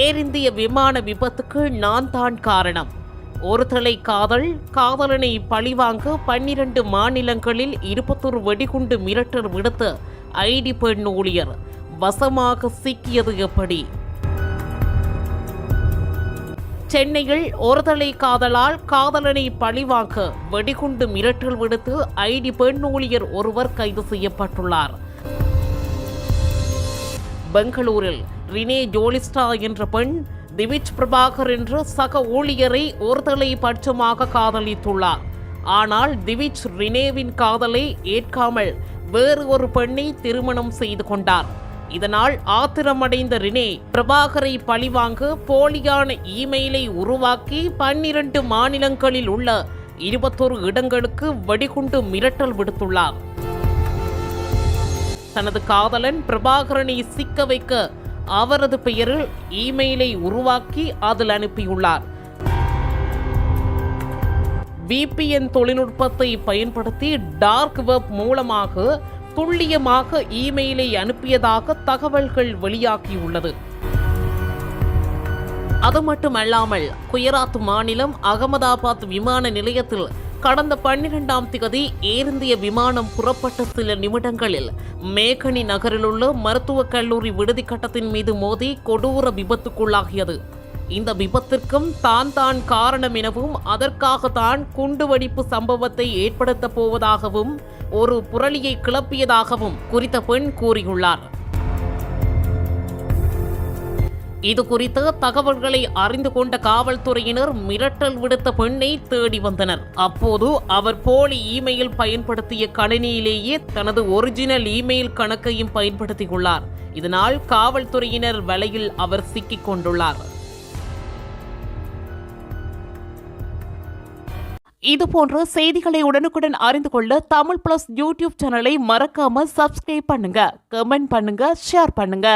ஏர் இந்திய விமான விபத்துக்கு நான் தான் காரணம். ஒரு தலை காதல் காதலனை பழிவாங்க பன்னிரண்டு மாநிலங்களில் இருபத்தொரு வெடிகுண்டு மிரட்டல் விடுத்து ஐடி பெண் ஊழியர். வசமாக சிக்கியது எப்படி? சென்னையில் ஒருதலை காதலால் காதலனை பழிவாங்க வெடிகுண்டு மிரட்டல் விடுத்து ஐடி பெண் ஊழியர் ஒருவர் கைது செய்யப்பட்டுள்ளார். பெங்களூரில் ரினே ஜோலிஸ்டா என்ற பெண் திவிஜ் பிரபாகர் என்ற சக ஊழியரை ஒருதலை பட்சமாக காதலித்துள்ளார். ஆனால் திவிஜ் ரினேவின் காதலை ஏற்காமல் வேறு ஒரு பெண்ணை திருமணம் செய்து கொண்டார். இதனால் ஆத்திரமடைந்த ரினே பிரபாகரை பழிவாங்க போலியான இமெயிலை உருவாக்கி பன்னிரண்டு மாநிலங்களில் உள்ள இருபத்தொரு இடங்களுக்கு வெடிகுண்டு மிரட்டல் விடுத்துள்ளார். தனது காதலன் பிரபாகரனை சிக்க வைக்க அவரது பெயரில் இமெயிலை உருவாக்கி அதில் அனுப்பியுள்ளார். விபிஎன் தொழில்நுட்பத்தை பயன்படுத்தி டார்க் வெப் மூலமாக துல்லியமாக இமெயிலை அனுப்பியதாக தகவல்கள் வெளியாகியுள்ளது. அது மட்டுமல்லாமல் குஜராத் மாநிலம் அகமதாபாத் விமான நிலையத்தில் கடந்த பன்னிரெண்டாம் திகதி ஏர் இந்திய விமானம் புறப்பட்ட சில நிமிடங்களில் மேகனி நகரிலுள்ள மருத்துவக் கல்லூரி விடுதி கட்டத்தின் மீது மோதி கொடூர விபத்துக்குள்ளாகியது. இந்த விபத்திற்கும் தான் தான் காரணம் எனவும் அதற்காக தான் குண்டுவெடிப்பு சம்பவத்தை ஏற்படுத்தப் போவதாகவும் ஒரு புரளியை கிளப்பியதாகவும் குறித்த பெண் கூறியுள்ளார். இது குறித்த தகவல்களை அறிந்து கொண்ட காவல்துறையினர் மிரட்டல் விடுத்த பெண்ணை தேடி வந்தனர். அப்போது அவர் போலி இமெயில் பயன்படுத்திய கணினியிலேயே தனது ஒரிஜினல் இமெயில் கணக்கையும் பயன்படுத்தியுள்ளார். இதனால் காவல்துறையினர் வலையில் அவர் சிக்கிக் கொண்டுள்ளார். இதுபோன்ற செய்திகளை உடனுக்குடன் அறிந்து கொள்ள தமிழ் பிளஸ் யூடியூப் சேனலை மறக்காம சப்ஸ்கிரைப் பண்ணுங்க கமெண்ட் பண்ணுங்க ஷேர் பண்ணுங்க.